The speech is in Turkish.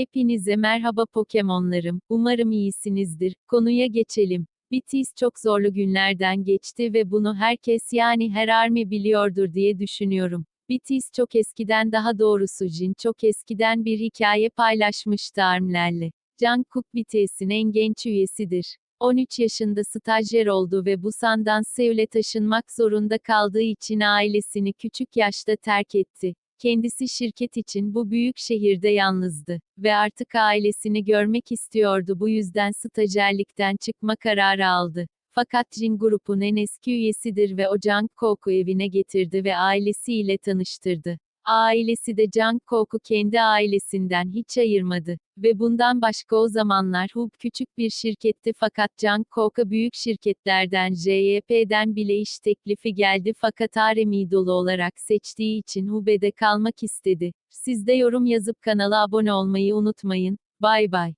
Hepinize merhaba Pokemonlarım. Umarım iyisinizdir. Konuya geçelim. BTS çok zorlu günlerden geçti ve bunu herkes yani her army biliyordur diye düşünüyorum. BTS çok eskiden daha doğrusu Jin çok eskiden bir hikaye paylaşmıştı ARMY'lerle. Jungkook BTS'in en genç üyesidir. 13 yaşında stajyer oldu ve Busan'dan Seul'e taşınmak zorunda kaldığı için ailesini küçük yaşta terk etti. Kendisi şirket için bu büyük şehirde yalnızdı ve artık ailesini görmek istiyordu bu yüzden stajyerlikten çıkma kararı aldı. Fakat Jin grubun en eski üyesidir ve o Jungkook'u evine getirdi ve ailesiyle tanıştırdı. Ailesi de Jungkook'u kendi ailesinden hiç ayırmadı ve bundan başka o zamanlar Hub küçük bir şirketti fakat Jungkook'a büyük şirketlerden JYP'den bile iş teklifi geldi fakat Arem idolu olarak seçtiği için Hub'de kalmak istedi. Siz de yorum yazıp kanala abone olmayı unutmayın. Bay bay.